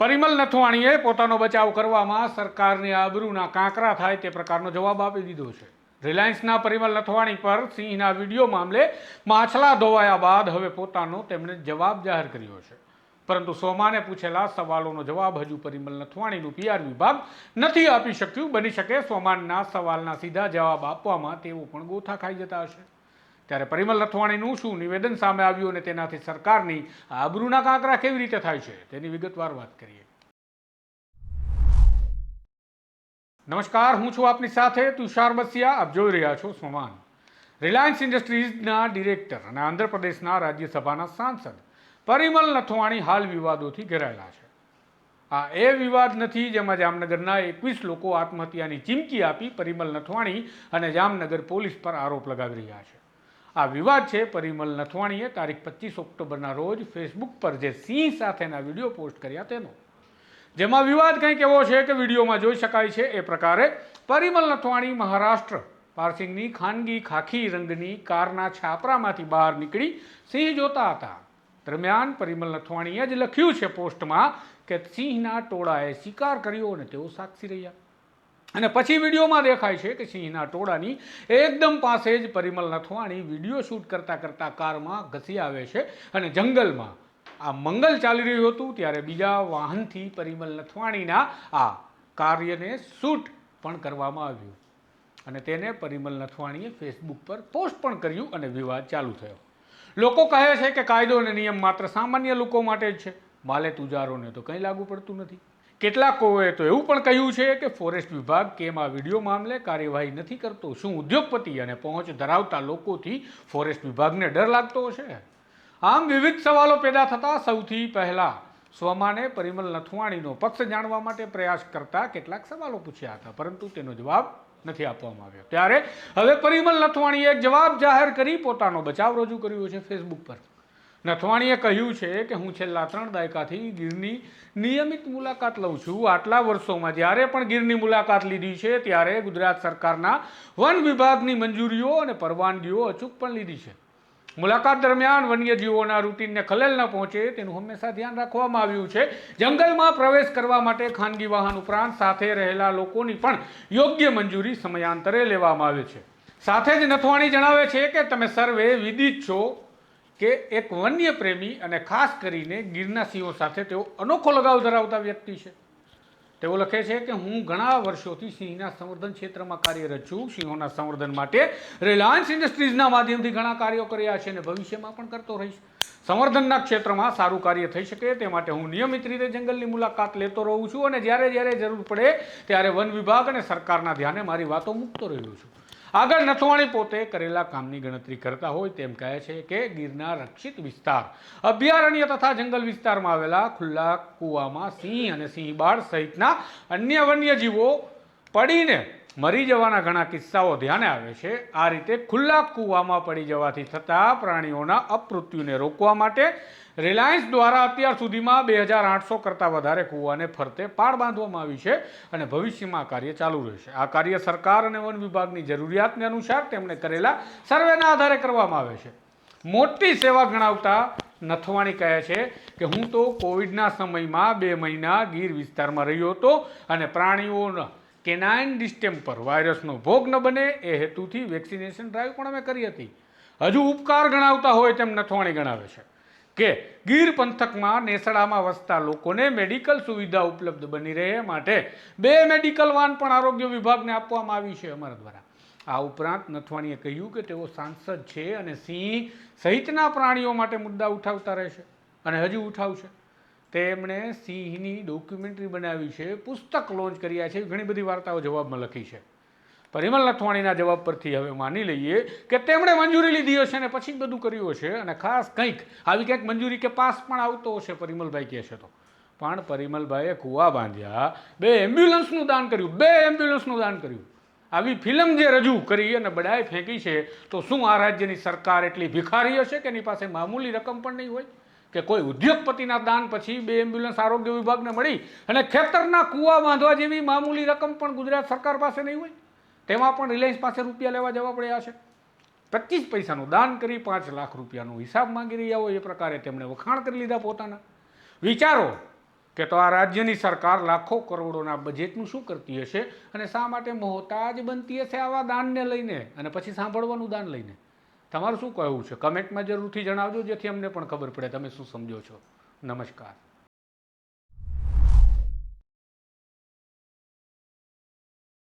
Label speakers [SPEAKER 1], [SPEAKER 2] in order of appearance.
[SPEAKER 1] પરિમલ નથવાણીએ પોતાનો બચાવ કરવામાં સરકારની આબરૂના કાંકરા થાય તે પ્રકારનો જવાબ આપી દીધો છે. રિલાયન્સના પરિમલ નથવાણી પર સિંહના વીડિયો મામલે માછલા ધોવાયા બાદ હવે પોતાનો તેમણે જવાબ જાહેર કર્યો છે. પરંતુ સોમાને પૂછેલા સવાલોનો જવાબ હજુ પરિમલ નથવાણીનું પીઆર વિભાગ નથી આપી શક્યું. બની શકે સોમાનના સવાલના સીધા જવાબ આપવામાં તેઓ પણ ગોથા ખાઈ જતા હશે. ત્યારે પરિમલ રથવાણીનું શું નિવેદન સામે આવ્યું અને તેનાથી સરકારની આબરૂના કાંકરા કેવી રીતે થાય છે, તેની વિગતવાર વાત કરીએ. નમસ્કાર, હું છું આપની સાથે તુષાર બસિયા. આપ જોઈ રહ્યા છો સોમાન. રિલાયન્સ ઇન્ડસ્ટ્રીઝના ડિરેક્ટર અને આંધ્રપ્રદેશના રાજ્યસભાના સાંસદ પરિમલ નથવાણી હાલ વિવાદોથી ઘેરાયેલા છે. આ એ વિવાદ નથી જેમાં જામનગરના એકવીસ લોકો આત્મહત્યાની ચીમકી આપી પરિમલ નથવાણી અને જામનગર પોલીસ પર આરોપ લગાવી રહ્યા છે. આ વિવાદ છે પરિમલ નથવાણીએ તારીખ પચીસ ઓક્ટોબરના રોજ ફેસબુક પર જે સિંહ સાથેના વીડિયો પોસ્ટ કર્યા તેનો. જેમાં વિવાદ કંઈક એવો છે કે વિડીયોમાં જોઈ શકાય છે એ પ્રકારે પરિમલ નથવાણી મહારાષ્ટ્ર પાર્સિંગની ખાનગી ખાખી રંગની કારના છાપરામાંથી બહાર નીકળી સિંહ જોતા હતા. દરમિયાન પરિમલ નથવાણીએ જ લખ્યું છે પોસ્ટમાં કે સિંહના ટોળાએ શિકાર કર્યો અને તેઓ સાક્ષી રહ્યા. અને પછી વિડીયોમાં દેખાય છે કે સિંહના ટોળાની એકદમ પાસે જ પરિમલ નથવાણી વીડિયો શૂટ કરતાં કરતાં કારમાં ઘસી આવે છે અને જંગલમાં આ મંગલ ચાલી રહ્યું હતું ત્યારે બીજા વાહનથી પરિમલ નથવાણીના આ કાર્યને શૂટ પણ કરવામાં આવ્યું. અને તેને પરિમલ નથવાણીએ ફેસબુક પર પોસ્ટ પણ કર્યું અને વિવાદ ચાલુ થયો. લોકો કહે છે કે કાયદો અને નિયમ માત્ર સામાન્ય લોકો માટે જ છે. માલે તુજારોને તો કંઈ લાગુ પડતું નથી. કેટલાકોએ તો એવું પણ કહ્યું છે કે ફોરેસ્ટ વિભાગ કેમ આ વીડિયો મામલે કાર્યવાહી નથી કરતો? શું ઉદ્યોગપતિ અને પહોંચ ધરાવતા લોકોથી ફોરેસ્ટ વિભાગને ડર લાગતો હશે? આમ વિવિધ સવાલો પેદા થતા સૌથી પહેલાં સ્વમાને પરિમલ નથવાણીનો પક્ષ જાણવા માટે પ્રયાસ કરતા કેટલાક સવાલો પૂછ્યા હતા, પરંતુ તેનો જવાબ નથી આપવામાં આવ્યો. ત્યારે હવે પરિમલ નથવાણીએ એક જવાબ જાહેર કરી પોતાનો બચાવ રજૂ કર્યો છે ફેસબુક પર. નથવાણીએ કહ્યું છે કે હું છેલ્લા ત્રણ દાયકાથી ગીરની નિયમિત મુલાકાત લઉં છું. આટલા વર્ષોમાં જ્યારે પણ ગીરની મુલાકાત લીધી છે, ત્યારે ગુજરાત સરકારના વન વિભાગની મંજૂરીઓ અને પરવાનગીઓ અચૂક પણ લીધી છે. મુલાકાત દરમિયાન વન્યજીવોના રૂટીનને ખલેલ ન પહોંચે તેનું હંમેશા ધ્યાન રાખવામાં આવ્યું છે. જંગલમાં પ્રવેશ કરવા માટે ખાનગી વાહન ઉપરાંત સાથે રહેલા લોકોની પણ યોગ્ય મંજૂરી સમયાંતરે લેવામાં આવે છે. સાથે જ નથવાણી જણાવે છે કે તમે સર્વે વિદિત છો. કે એક વન્ય પ્રેમી અને ખાસ કરીને ગીરના સિંહો સાથે તેઓ અનોખો લગાવ ધરાવતા વ્યક્તિ છે. તેઓ લખે છે કે હું ઘણા વર્ષોથી સિંહના સંવર્ધન ક્ષેત્રમાં કાર્યરત છું. સિંહોના સંવર્ધન માટે રિલાયન્સ ઇન્ડસ્ટ્રીઝના માધ્યમથી ઘણા કાર્યો કર્યા છે અને ભવિષ્યમાં પણ કરતો રહીશ. સંવર્ધનના ક્ષેત્રમાં સારું કાર્ય થઈ શકે તે માટે હું નિયમિત રીતે જંગલની મુલાકાત લેતો રહું છું અને જ્યારે જ્યારે જરૂર પડે ત્યારે વન વિભાગ અને સરકારના ધ્યાને મારી વાતો મૂકતો રહ્યો છું. આગળ નથવાણી પોતે કરેલા કામની ગણતરી કરતા હોય તેમ કહે છે કે ગીરના રક્ષિત વિસ્તાર, અભયારણ્ય તથા જંગલ વિસ્તારમાં આવેલા ખુલ્લા કૂવામાં સિંહ અને સિંહબાળ સહિતના અન્ય વન્યજીવો પડીને મરી જવાના ઘણા કિસ્સાઓ ધ્યાને આવે છે. આ રીતે ખુલ્લા કૂવામાં પડી જવાથી થતા પ્રાણીઓના અપમૃત્યુને રોકવા માટે રિલાયન્સ દ્વારા અત્યાર સુધીમાં બે હજાર આઠસો કરતાં વધારે કૂવાને ફરતે પાળ બાંધવામાં આવી છે અને ભવિષ્યમાં આ કાર્ય ચાલુ રહેશે. આ કાર્ય સરકાર અને વન વિભાગની જરૂરિયાતને અનુસાર તેમણે કરેલા સર્વેના આધારે કરવામાં આવે છે. મોટી સેવા ગણાવતા નથવાણી કહે છે કે, હું તો કોવિડના સમયમાં બે મહિના ગીર વિસ્તારમાં રહ્યો હતો અને પ્રાણીઓના કેનાઇન ડિસ્ટેમ્પર વાયરસનો ભોગ ન બને એ હેતુથી વેક્સિનેશન ડ્રાઈવ પણ અમે કરી હતી. હજુ ઉપકાર ગણાવતા હોય તેમ નથવાણી ગણાવે છે. કે ગીર પંથકમાં નેસડામાં વસતા લોકોને મેડિકલ સુવિધા ઉપલબ્ધ બની રહે માટે બે મેડિકલ વાન પણ આરોગ્ય વિભાગને આપવામાં આવી છે અમારા દ્વારા. આ ઉપરાંત નથવાણીએ કહ્યું કે તેઓ સાંસદ છે અને સિંહ સહિતના પ્રાણીઓ માટે મુદ્દા ઉઠાવતા રહેશે અને હજુ ઉઠાવશે. તેમણે સિંહની ડોક્યુમેન્ટરી બનાવી છે, પુસ્તક લોન્ચ કર્યા છે, ઘણી બધી વાર્તાઓ જવાબમાં લખી છે. પરિમલ નથવાણીના જવાબ પરથી હવે માની લઈએ કે તેમણે મંજૂરી લીધી હશે અને પછી બધું કર્યું હશે. અને ખાસ કંઈક, આવી કંઈક મંજૂરી કે પાસ પણ આવતો હશે, પરિમલભાઈ કહે છે તો. પણ પરિમલભાઈએ કૂવા બાંધ્યા, બે એમ્બ્યુલન્સનું દાન કર્યું, બે એમ્બ્યુલન્સનું દાન કર્યું. આવી ફિલ્મ જે રજૂ કરી અને બડાએ ફેંકી છે, તો શું આ રાજ્યની સરકાર એટલી ભિખારી હશે કે એની પાસે મામૂલી રકમ પણ નહીં હોય? કે કોઈ ઉદ્યોગપતિના દાન પછી બે એમ્બ્યુલન્સ આરોગ્ય વિભાગને મળી અને ખેતરના કૂવા બાંધવા જેવી મામૂલી રકમ પણ ગુજરાત સરકાર પાસે નહીં હોય? તેમાં પણ રિલાયન્સ પાસે રૂપિયા લેવા જવા પડ્યા છે. પચીસ પૈસાનું દાન કરી પાંચ લાખ રૂપિયાનો હિસાબ માંગી રહ્યા હોય એ પ્રકારે તેમણે વખાણ કરી લીધા પોતાના. વિચારો કે તો આ રાજ્યની સરકાર લાખો કરોડોના બજેટનું શું કરતી હશે અને શા માટે મોહતાજ બનતી હશે આવા દાનને લઈને અને પછી સાંભળવાનું દાન લઈને? તમારું શું કહેવું છે? કમેન્ટમાં જરૂરથી જણાવજો, જેથી અમને પણ ખબર પડે તમે શું સમજો છો. નમસ્કાર.